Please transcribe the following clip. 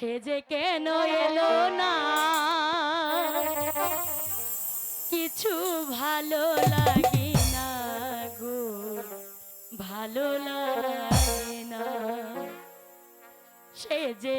সে যে কেন এলো না? কিছু ভালো লাগে না গো, ভালো লাগে না। সে যে